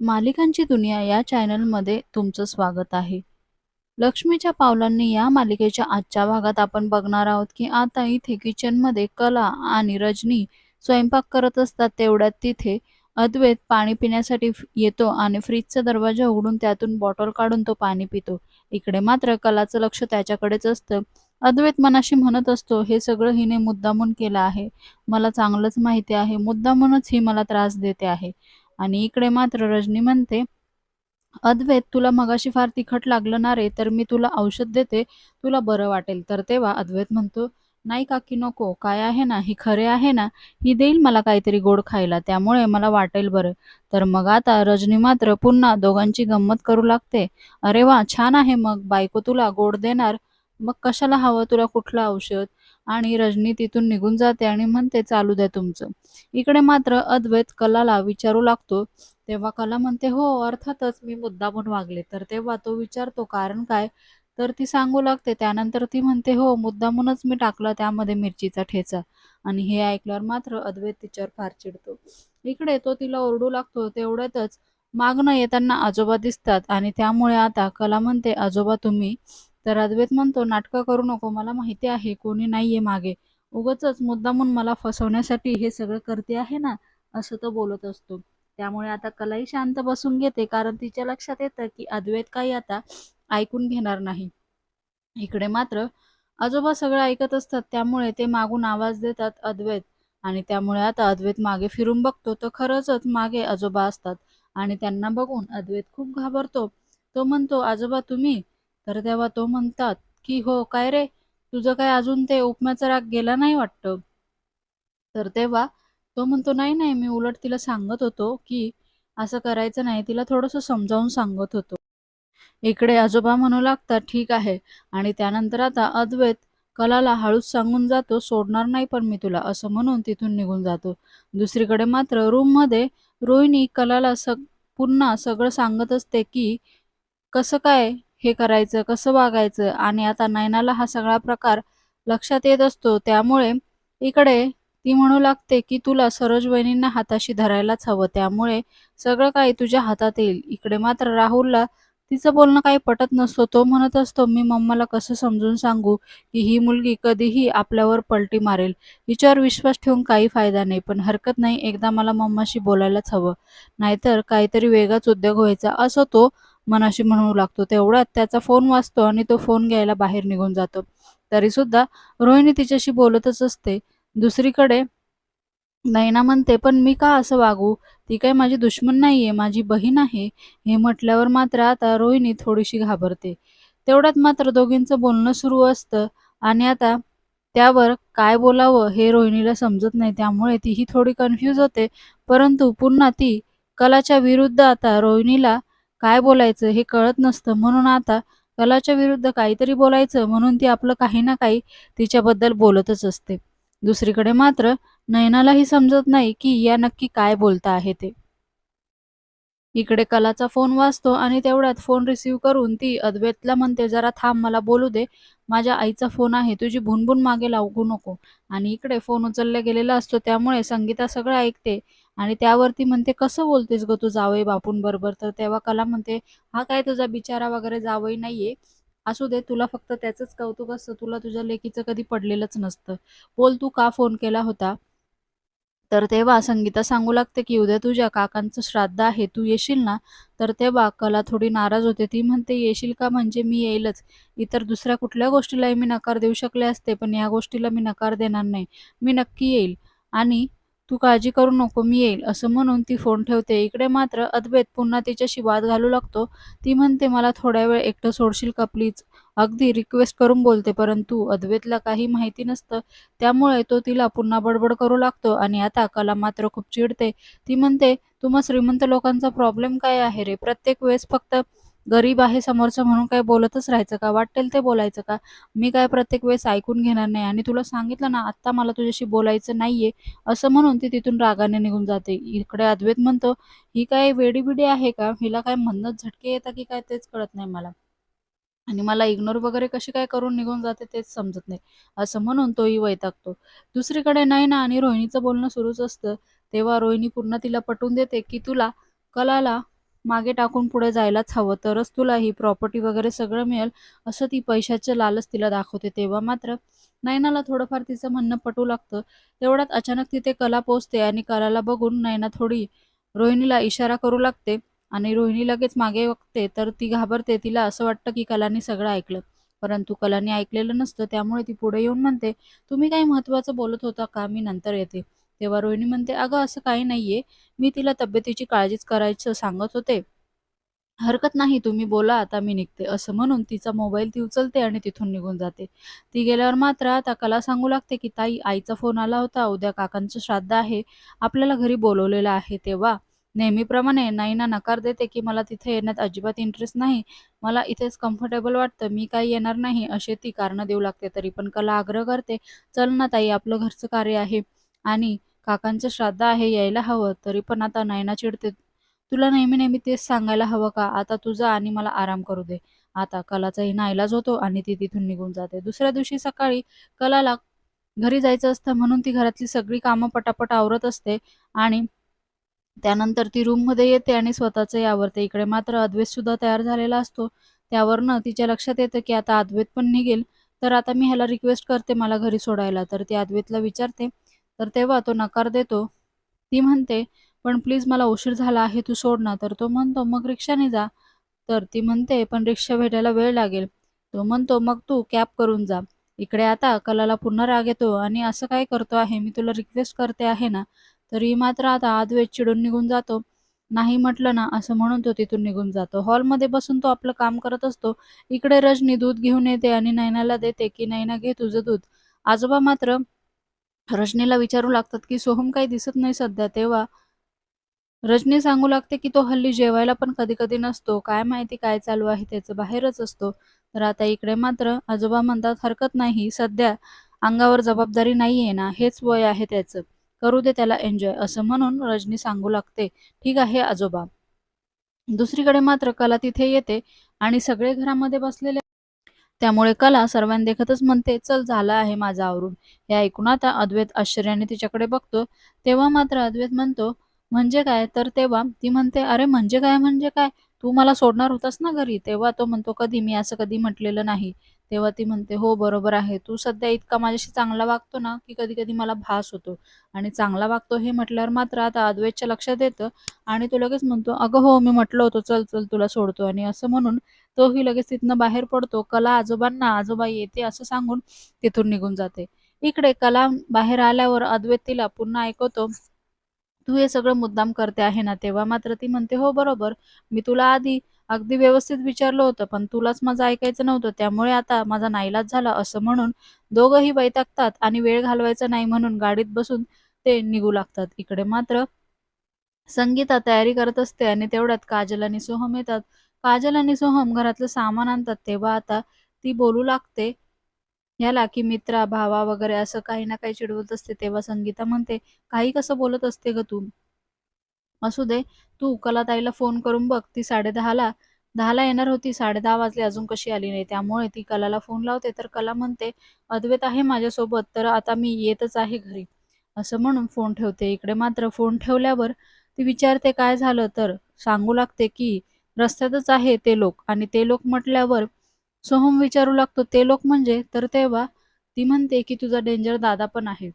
मालिकांची दुनिया या चॅनलमध्ये तुमचं स्वागत आहे. लक्ष्मीच्या पावलांनी या मालिकेच्या आजच्या भागात आपण बघणार आहोत की आता इथे किचनमध्ये कला आणि रजनी स्वयंपाक करत असतात तेवढ्यात तिथे अद्वैत पाणी पिण्यासाठी येतो आणि फ्रीजचा दरवाजा उघडून त्यातून बॉटल काढून तो पाणी पितो. इकडे मात्र कलाचं लक्ष त्याच्याकडेच असतं. अद्वैत मनाशी म्हणत असतो हे सगळं हिने मुद्दामून केलं आहे. मला चांगलंच माहिती आहे मुद्दामूनच ही मला त्रास देते आहे. आणि इकडे मात्र रजनी म्हणते अद्वैत तुला मगाशी फार तिखट लागलं ना रे तर मी तुला औषध देते तुला बरं वाटेल. तर तेव्हा अद्वैत म्हणतो नाही काकी नको काय आहे ना ही खरे आहे ना ही देईल मला काहीतरी गोड खायला त्यामुळे मला वाटेल बरं. तर मग आता रजनी मात्र पुन्हा दोघांची गंमत करू लागते अरे वा छान आहे मग बायको तुला गोड देणार मग कशाला हवं तुला कुठलं औषध? आणि रजनी तिथून निघून जाते आणि म्हणते चालू द्या तुमचं. इकडे मात्र अद्वैत कलाला विचारू लागतो. तेव्हा कला म्हणते हो अर्थातच मी मुद्दामून वागले. तर तेव्हा तो विचारतो कारण काय? तर ती सांगू लागते. त्यानंतर ती म्हणते हो मुद्दामूनच मी टाकला त्यामध्ये मिरचीचा ठेचा. आणि हे ऐकल्यावर मात्र अद्वैत तिच्यावर फार चिडतो. इकडे तो तिला ओरडू लागतो. तेवढ्यातच मागणं येताना आजोबा दिसतात आणि त्यामुळे आता कला म्हणते आजोबा तुम्ही तर अद्वैत म्हणतो नाटकं करू नको मला माहिती आहे कोणी नाहीये मागे. उगच मुद्दामून मला फसवण्यासाठी हे सगळं करते आहे ना असं तो बोलत असतो. त्यामुळे आता कलाही शांत बसून घेते कारण तिच्या लक्षात येतं की अद्वैत काही आता ऐकून घेणार नाही. इकडे मात्र आजोबा सगळं ऐकत असतात त्यामुळे ते मागून आवाज देतात अद्वैत. आणि त्यामुळे आता अद्वैत मागे फिरून बघतो तर खरंच मागे आजोबा असतात. आणि त्यांना बघून अद्वैत खूप घाबरतो. तो म्हणतो आजोबा तुम्ही तर तेव्हा तो म्हणतात की हो काय रे? तुझं काय अजून ते उपम्याचा राग गेला नाही वाटतं? तर तेव्हा तो म्हणतो नाही नाही मी उलट तिला सांगत होतो की असं करायचं नाही तिला थोडंसं समजावून सांगत होतो. इकडे आजोबा म्हणू लागतात ठीक आहे. आणि त्यानंतर आता अद्वैत कलाला हळूच सांगून जातो सोडणार नाही पण मी तुला असं म्हणून तिथून निघून जातो. दुसरीकडे मात्र रूममध्ये रोहिणी कलाला सग पुन्हा सगळं सांगत असते की कसं काय हे करायचं कसं वागायचं आणि आता नयनाला हा सगळा प्रकार लक्षात येत असतो. त्यामुळे इकडे ती म्हणू लागते की तुला सरोज वहिनींना हाताशी धरायलाच हवं. त्यामुळे सगळं काही तुझ्या हातात येईल. इकडे मात्र राहुलला तिचं बोलणं काही पटत नसतो. तो म्हणत असतो मी मम्माला कसं समजून सांगू की ही मुलगी कधीही आपल्यावर पलटी मारेल? हिच्यावर विश्वास ठेवून काही फायदा नाही पण हरकत नाही एकदा मला मम्माशी बोलायलाच हवं. नाहीतर काहीतरी वेगळाच उद्योग व्हायचा. असं तो मनाशी म्हणू लागतो. तेवढ्यात त्याचा फोन वाजतो आणि तो फोन घ्यायला बाहेर निघून जातो. तरी सुद्धा रोहिणी तिच्याशी बोलतच असते. दुसरीकडे नैना म्हणते पण मी का असं वागू? ती काय माझी दुश्मन नाहीये माझी बहीण आहे. हे म्हटल्यावर मात्र आता रोहिणी थोडीशी घाबरते. तेवढ्यात मात्र दोघींचं बोलणं सुरू असतं आणि आता त्यावर काय बोलावं हे रोहिणीला समजत नाही. त्यामुळे तीही थोडी कन्फ्यूज होते. परंतु पुन्हा ती कलाच्या विरुद्ध आता रोहिणीला काय बोलायचं हे कळत नसतं. म्हणून आता कलाच्या विरुद्ध काहीतरी बोलायचं म्हणून ती आपलं काही ना काही तिच्याबद्दल बोलतच असते. दुसरीकडे मात्र नयनालाही समजत नाही की या नक्की काय बोलता आहे ते. इकडे कलाचा फोन वाजतो आणि तेवढ्यात फोन रिसीव करून ती अद्वैतला म्हणते जरा थांब मला बोलू दे. माझ्या आईचा फोन आहे तुझी भुनभुन मागे लागू नको. आणि इकडे फोन उचलला गेलेला असतो त्यामुळे संगीता सगळं ऐकते. आणि त्यावरती म्हणते कसं बोलतेस ग तू जावई बापूंबरोबर? तर तेव्हा कला म्हणते हा काय तुझा बिचारा वगैरे जावई नाहीये. असू दे तुला फक्त त्याचंच कौतुक असतं. तुला तुझ्या लेकीचं कधी पडलेलंच नसतं. बोल तू का फोन केला होता? तर तेव्हा संगीता सांगू लागते की उद्या तुझ्या काकांचं श्राद्ध आहे तू येशील ना? तर तेव्हा कला थोडी नाराज होते. ती म्हणते येशील का? म्हणजे मी येईलच. इतर दुसऱ्या कुठल्या गोष्टीलाही मी नकार देऊ शकले असते पण या गोष्टीला मी नकार देणार नाही. मी नक्की येईल. आणि तू काळजी करू नको मी येईल असं म्हणून ती फोन ठेवते. इकडे मात्र अद्वैत पुन्हा तिच्याशी वाद घालू लागतो. ती म्हणते मला थोड्या वेळ एकटं सोडशील का प्लीज? अगदी रिक्वेस्ट करून बोलते परंतु अद्वैतला काही माहिती नसतं. त्यामुळे तो तिला पुन्हा बडबड करू लागतो आणि आता कला मात्र खूप चिडते. ती म्हणते तुम्हा श्रीमंत लोकांचा प्रॉब्लेम काय आहे रे? प्रत्येक वेळेस फक्त गरीब आहे समोरचं म्हणून काय बोलतच राहायचं का? वाटेल ते बोलायचं का? मी काय प्रत्येक वेळेस ऐकून घेणार नाही आणि तुला सांगितलं ना आत्ता मला तुझ्याशी बोलायचं नाहीये असं म्हणून ती तिथून रागाने निघून जाते. इकडे अद्वैत म्हणतो ही काय वेडी बिडी आहे का? हिला काय म्हणणं झटके येतात की काय तेच कळत नाही मला. आणि मला इग्नोर वगैरे कशी काय करून निघून जाते तेच समजत नाही. असं म्हणून तोही वैतागतो. दुसरीकडे नाही ना आणि रोहिणीचं बोलणं सुरूच असतं. तेव्हा रोहिणी पूर्ण तिला पटवून देते की तुला कलाला मागे टाकून पुढे जायलाच हवं. तरच तुला ही प्रॉपर्टी वगैरे सगळं मिळेल असं ती पैशाचं लालच तिला दाखवते तेव्हा मात्र नयनाला थोडंफार तिचं म्हणणं पटू लागतं. तेवढ्यात अचानक तिथे कला पोचते आणि कलाला बघून नयना थोडी रोहिणीला इशारा करू लागते आणि रोहिणी लगेच मागे बघते तर ती घाबरते. तिला असं वाटतं की कलानी सगळं ऐकलं. परंतु कलानी ऐकलेलं नसतं त्यामुळे ती पुढे येऊन म्हणते तुम्ही काही महत्त्वाचं बोलत होता का? मी नंतर येते. तेव्हा रोहिणी म्हणते अगं असं काही नाहीये. मी तिला तब्येतीची काळजीच करायचं सांगत होते. हरकत नाही तुम्ही बोला आता मी निघते. असं म्हणून तिचा मोबाईल ती उचलते आणि तिथून निघून जाते. ती गेल्यावर मात्र आता कला सांगू लागते की ताई आईचा फोन आला होता. उद्या काकांचं श्राद्ध आहे. आपल्याला घरी बोलवलेलं आहे तेव्हा. नेहमीप्रमाणे नाईना नकार देते की मला तिथे येण्यात अजिबात इंटरेस्ट नाही. मला इथेच कम्फर्टेबल वाटतं. मी काही येणार नाही. असे ती कारणं देऊ लागते. तरी पण कला आग्रह करते चल ना ताई आपलं घरचं कार्य आहे. आणि काकांचं श्राद्ध आहे यायला हवं तरी पण आता नयना चिडते. तुला नेहमी नेहमी तेच सांगायला हवं का? आता तुझा आणि मला आराम करू दे. आता कलाचाही नाईलाज होतो आणि ती तिथून निघून जाते. दुसऱ्या दिवशी सकाळी कलाला घरी जायचं असतं म्हणून ती घरातली सगळी कामं पटापट आवरत असते आणि त्यानंतर ती रूममध्ये येते आणि स्वतःचंही आवरते इकडे मात्र अद्वैत सुद्धा तयार झालेला असतो. त्यावरनं तिच्या लक्षात येतं की आता अद्वैत पण निघेल. तर आता मी ह्याला रिक्वेस्ट करते मला घरी सोडायला. तर ती अद्वैतला विचारते तर तेव्हा तो नकार देतो. ती म्हणते पण प्लीज मला उशीर झाला आहे तू सोड ना. तर तो म्हणतो मग रिक्षाने जा. तर ती म्हणते पण रिक्षा भेटायला वेळ लागेल. तो म्हणतो मग तू कॅब करून जा. इकडे आता कलाला पुन्हा राग येतो आणि असं काय करतो आहे? मी तुला रिक्वेस्ट करते आहे ना? तरी मात्र आता आदवेत चिडून निघून जातो. नाही म्हटलं ना असं म्हणून तो तिथून निघून जातो. हॉलमध्ये बसून तो आपलं काम करत असतो. इकडे रजनी दूध घेऊन येते आणि नैनाला देते की नैना घे तुझं दूध. आजोबा मात्र रजनीला विचारू लागतात की सोहम काही दिसत नाही सध्या तेव्हा. रजनी सांगू लागते की तो हल्ली जेवायला पण कधी कधी नसतो. काय माहिती काय चालू आहे त्याचं बाहेरच असतो. तर आता इकडे मात्र आजोबा म्हणतात हरकत नाही. सध्या अंगावर जबाबदारी नाहीये ना. हेच वय आहे त्याचं. करू दे त्याला एन्जॉय असं म्हणून रजनी सांगू लागते. ठीक आहे आजोबा. दुसरीकडे मात्र कला तिथे येते आणि सगळे घरामध्ये बसलेले त्यामुळे कला सर्वांना देखतच म्हणते चल झालं आहे माझा आवरून. हे ऐकून आता अद्वैत आश्चर्याने तिच्याकडे बघतो. तेव्हा मात्र अद्वैत म्हणतो म्हणजे काय? तर तेव्हा ती म्हणते अरे म्हणजे काय म्हणजे काय? तू मला सोडणार होतास ना घरी? तेव्हा तो म्हणतो कधी? मी असं कधी म्हटलेलं नाही. तेव्हा ती म्हणते हो बरोबर आहे. तू सध्या इतका माझ्याशी चांगला वागतो ना की कधी कधी मला भास होतो. आणि चांगला वागतो हे म्हटल्यावर मात्र आता अद्वैतच्या लक्षात येतं आणि तो लगेच म्हणतो अगं हो मी म्हटलं होतो चल चल तुला सोडतो. आणि असं म्हणून तोही लगेच तिथनं बाहेर पडतो. कला आजोबांना आजोबा येते असं सांगून तिथून निघून जाते. इकडे कला बाहेर आल्यावर अद्वैत तिला पुन्हा ऐकवतो तू हे सगळं मुद्दाम करते आहे ना तेव्हा? मात्र ती म्हणते हो बरोबर. मी तुला आधी अगदी व्यवस्थित विचारलं होतं पण तुलाच माझं ऐकायचं नव्हतं. त्यामुळे आता माझा नाईलाज झाला असं म्हणून दोघंही वैतागतात आणि वेळ घालवायचा नाही म्हणून गाडीत बसून ते निघू लागतात इकडे. मात्र संगीता तयारी करत असते आणि तेवढ्यात काजल आणि सोहम येतात. काजल आणि सोहम घरातलं सामान आणतात तेव्हा आता ती बोलू लागते. याला की मित्रा भावा वगैरे असं काही ना काही चिडवत असते तेव्हा संगीता म्हणते काही कसं बोलत असते ग तू? असू दे तू कलाताईला फोन करून बघ ती साडे दहाला दहाला येणार होती साडे दहा वाजले अजून कशी आली नाही. त्यामुळे ती कलाला फोन लावते तर कला म्हणते अद्वैत आहे माझ्यासोबत तर आता मी येतच आहे घरी. असं म्हणून फोन ठेवते. इकडे मात्र फोन ठेवल्यावर ती विचारते काय झालं? तर सांगू लागते की रस्त्यातच आहे ते लोक. आणि ते लोक म्हटल्यावर सोहम विचारू लागतो ते लोक म्हणजे? तर तेव्हा ती म्हणते की तुझा डेंजर दादा पण आहे.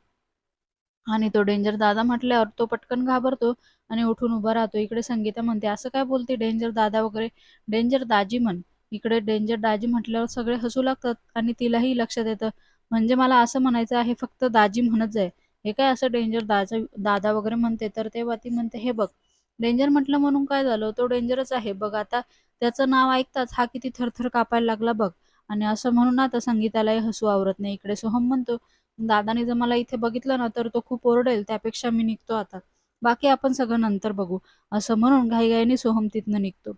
आणि तो डेंजर दादा म्हटल्यावर तो पटकन घाबरतो आणि उठून उभा राहतो. इकडे संगीता म्हणते असं काय बोलते डेंजर दादा वगैरे? डेंजर दाजी म्हण. इकडे डेंजर दाजी म्हटल्यावर सगळे हसू लागतात आणि तिलाही लक्षात येतं म्हणजे मला असं म्हणायचं आहे फक्त दाजी म्हणत जाय. हे काय असं डेंजर दादा दादा वगैरे म्हणते? तर तेव्हा ती म्हणते हे बघ डेंजर म्हटलं म्हणून काय झालं तो डेंजरच आहे. बघ आता त्याचं नाव ऐकताच हा किती थरथर कापायला लागला बघ. आणि असं म्हणून आता संगीतालाही हसू आवरत नाही. इकडे सोहम म्हणतो दादाने जर मला इथे बघितलं ना तर तो खूप ओरडेल. त्यापेक्षा मी निघतो आता. बाकी आपण सगळं नंतर बघू. असं म्हणून घाईघाईने सोहम तिथनं निघतो.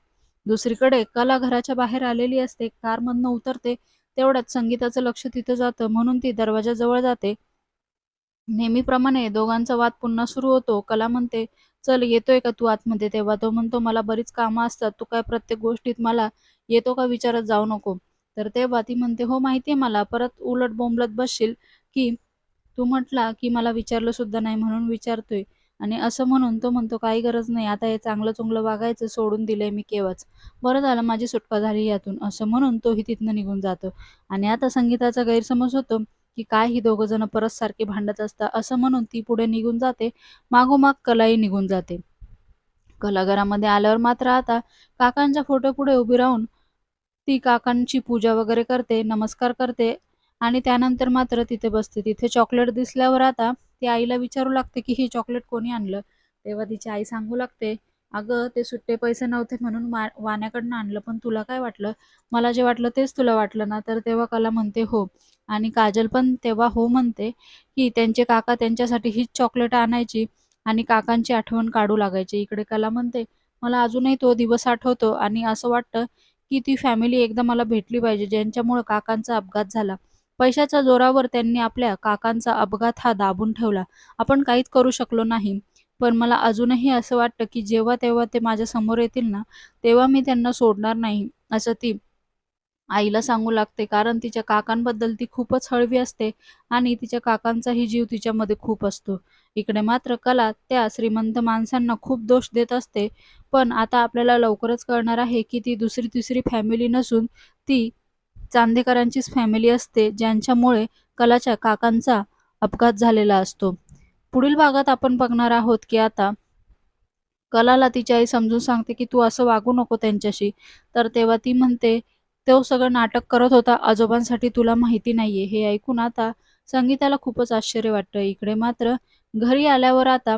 दुसरीकडे कला घराच्या बाहेर आलेली असते. कारमधनं उतरते. तेवढ्यात संगीताचं लक्ष तिथं जातं. म्हणून ती दरवाजाजवळ जाते. नेहमीप्रमाणे दोघांचा वाद पुन्हा सुरू होतो. कला म्हणते चल येतोय का तू आतमध्ये? तेव्हा तो म्हणतो मला बरीच कामं असतात. तू काय प्रत्येक गोष्टीत मला येतो का विचारत जाऊ नको? तर तेव्हा ती म्हणते हो माहितीये मला. परत उलट बोंबलत बसशील की तू म्हटला की मला विचारलं सुद्धा नाही म्हणून विचारतोय. आणि असं म्हणून तो म्हणतो काही गरज नाही. आता हे चांगलं चुंगलं वागायचं सोडून दिलंय मी केव्हाच. बरं झालं माझी सुटका झाली यातून. असं म्हणून तोही तिथनं निघून जातो. आणि आता संगीताचा गैरसमज होतो. की काय ही दोघ जण परत सारखे भांडत असतात असं म्हणून ती पुढे निघून जाते. मागोमाग कलाही निघून जाते. कलाघरामध्ये आल्यावर मात्र आता काकांच्या फोटो पुढे उभी राहून ती काकांची पूजा वगैरे करते नमस्कार करते आणि त्यानंतर मात्र तिथे बसते. तिथे चॉकलेट दिसल्यावर आता ती आईला विचारू लागते की हे चॉकलेट कोणी आणलं? तेव्हा तिची आई सांगू लागते अगं ते सुट्टे पैसे नव्हते म्हणून वा वाण्याकडनं आणलं पण तुला काय वाटलं? मला जे वाटलं तेच तुला वाटलं ना? तर तेव्हा कला म्हणते हो. आणि काजल पण तेव्हा हो म्हणते की त्यांचे काका त्यांच्यासाठी हीच चॉकलेट आणायची आणि काकांची आठवण काढू लागायची. इकडे कला म्हणते मला अजूनही तो दिवस आठवतो आणि असं वाटतं की ती फॅमिली एकदा मला भेटली पाहिजे ज्यांच्यामुळे काकांचा अपघात झाला. पैशाच्या जोरावर त्यांनी आपल्या काकांचा अपघात हा दाबून ठेवला. आपण काहीच करू शकलो नाही. पण मला अजूनही असं वाटतं की जेव्हा तेव्हा ते माझ्यासमोर येतील ना तेव्हा मी त्यांना सोडणार नाही असं ती आईला सांगू लागते. कारण तिच्या काकांबद्दल ती खूपच हळवी असते आणि तिच्या काकांचाही जीव तिच्यामध्ये खूप असतो. इकडे मात्र कला त्या श्रीमंत माणसांना खूप दोष देत असते. पण आता आपल्याला लवकरच कळणार आहे की ती दुसरी तिसरी फॅमिली नसून ती चांदेकरांचीच फॅमिली असते ज्यांच्यामुळे कलाच्या काकांचा अपघात झालेला असतो. पुढील भागात आपण बघणार आहोत की आता कलाला तिची आई समजून सांगते की तू असं वागू नको त्यांच्याशी. तर तेव्हा ती म्हणते तो सगळं नाटक करत होता. आजोबांसाठी तुला माहिती नाहीये. हे ऐकून आता संगीताला खूपच आश्चर्य वाटतं. इकडे मात्र घरी आल्यावर आता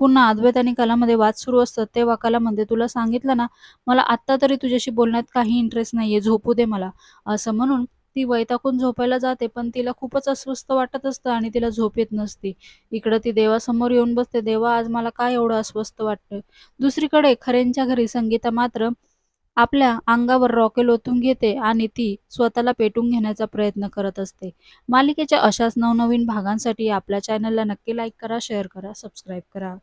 पुन्हा अद्वैत आणि कलामध्ये वाद सुरू असतात. तेव्हा कला म्हणते तुला सांगितलं ना मला आत्ता तरी तुझ्याशी बोलण्यात काही इंटरेस्ट नाहीये. झोपू दे मला. असं म्हणून ती वैतागून झोपायला जाते पण तिला खूपच अस्वस्थ वाटत असतं आणि तिला झोप येत नसते. इकडं ती देवासमोर येऊन बसते देवा आज मला काय एवढं अस्वस्थ वाटतं दुसरीकडे खरेंच्या घरी संगीता मात्र आपल्या अंगावर रॉकेल ओतून घेते आणि ती स्वतःला पेटून घेण्याचा प्रयत्न करत असते. मालिकेच्या अशाच नवनवीन भागांसाठी आपल्या चॅनलला नक्की लाईक करा शेअर करा सबस्क्राईब करा.